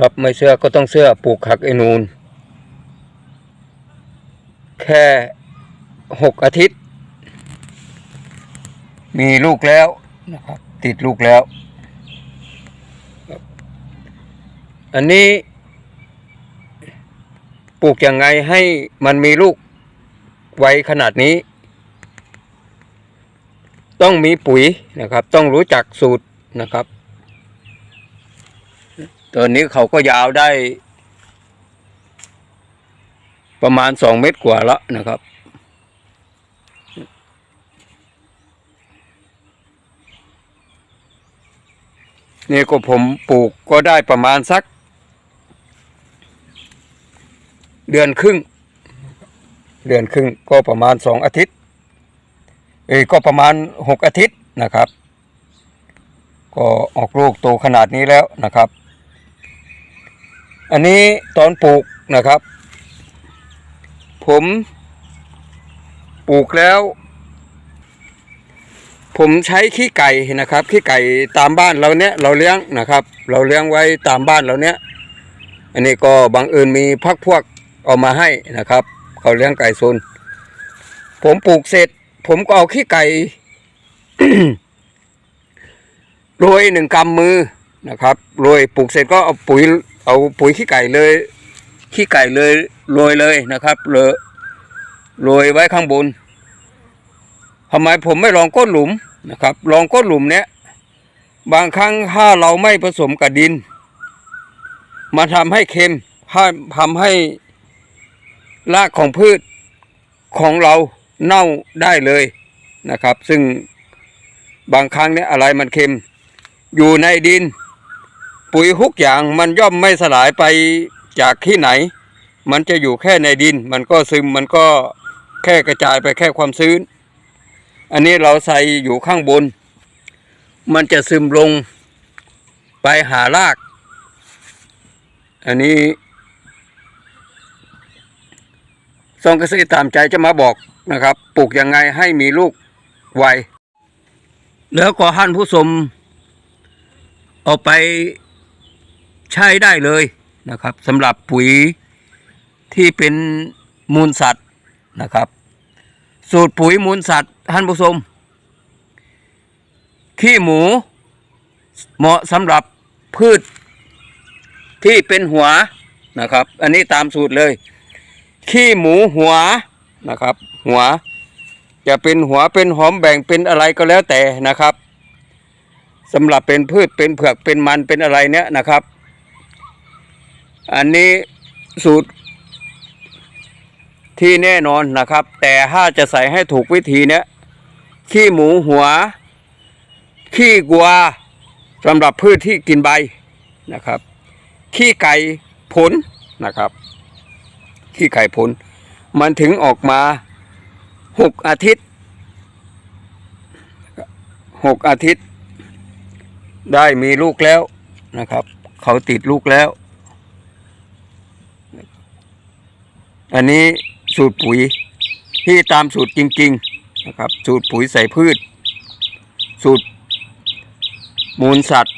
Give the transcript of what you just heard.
ครับไม่เชื่อก็ต้องเชื่อปลูกขักไอ้นูน แค่หกอาทิตย์ มีลูกแล้วนะครับติดลูกแล้ว อันนี้ปลูกยังไงให้มันมีลูกไวขนาดนี้ ต้องมีปุ๋ยนะครับ ต้องรู้จักสูตรนะครับ ตอนนี้เขาก็ยาวได้ ประมาณสองเมตรกว่าแล้วนะครับ นี่ก็ผมปลูกก็ได้ประมาณสัก เดือนครึ่ง เดือนครึ่งก็ประมาณสองอาทิตย์ เอ้ยก็ประมาณหกอาทิตย์นะครับ ก็ออกลูกโตขนาดนี้แล้วนะครับ อันนี้ตอนปลูกนะครับ ผมปลูกแล้ว ผมใช้ขี้ไก่นะครับ ขี้ไก่ตามบ้านเราเนี้ยเราเลี้ยงนะครับ เราเลี้ยงไว้ตามบ้านเราเนี้ยอันนี้ก็บังเอิญมีพักพวกเอามาให้นะครับ เขาเลี้ยงไก่ซนผมปลูกเสร็จ ผมก็เอาขี้ไก่โรยหนึ่งกำมือนะครับโรยปลูกเสร็จก็เอาปุ๋ย เอาปุ๋ยขี้ไก่เลย ขี้ไก่เลยโรยเลยนะครับเลยโรยไว้ข้างบนทำไมผมไม่ลองก้นหลุมนะครับ ลองก้นหลุมเนี้ยบางครั้งถ้าเราไม่ผสมกับดิน มาทำให้เค็มทำให้รากของพืชของเราเน่าได้เลยนะครับ ซึ่งบางครั้งเนี่ยอะไรมันเค็ม อยู่ในดิน ปุ๋ยทุกอย่างมันย่อมไม่สลายไปจากที่ไหน มันจะอยู่แค่ในดิน มันก็ซึมมันก็แค่กระจายไปแค่ความชื้น อันนี้เราใส่อยู่ข้างบน มันจะซึมลงไปหาราก อันนี้ทรงเกษตรตามใจจะมาบอกนะครับ ปลูกยังไงให้มีลูกไวแล้วก็ท่านผู้ชมเอาไป ใช้ได้เลยนะครับสำหรับปุ๋ยที่เป็นมูลสัตว์นะครับ สูตรปุ๋ยมูลสัตว์ท่านผู้ชมขี้หมู เหมาะสำหรับพืชที่เป็นหัวนะครับ อันนี้ตามสูตรเลย ขี้หมูหัวนะครับ หัวจะเป็นหัวเป็นหอมแบ่งเป็นอะไรก็แล้วแต่นะครับสำหรับเป็นพืชเป็นเผือกเป็นมันเป็นอะไรเนี้ยนะครับ อันนี้สูตรที่แน่นอนนะครับ แต่ถ้าจะใส่ให้ถูกวิธีเนี้ยขี้หมูหัว ขี้กัวสำหรับพืชที่กินใบนะครับ ขี้ไก่ผลนะครับ ขี้ไก่ผล มันถึงออกมาหกอาทิตย์หกอาทิตย์ ได้มีลูกแล้วนะครับ เขาติดลูกแล้ว อันนี้สูตรปุ๋ยที่ตามสูตรจริง ๆ นะครับ สูตรปุ๋ยใส่พืช สูตรมูลสัตว์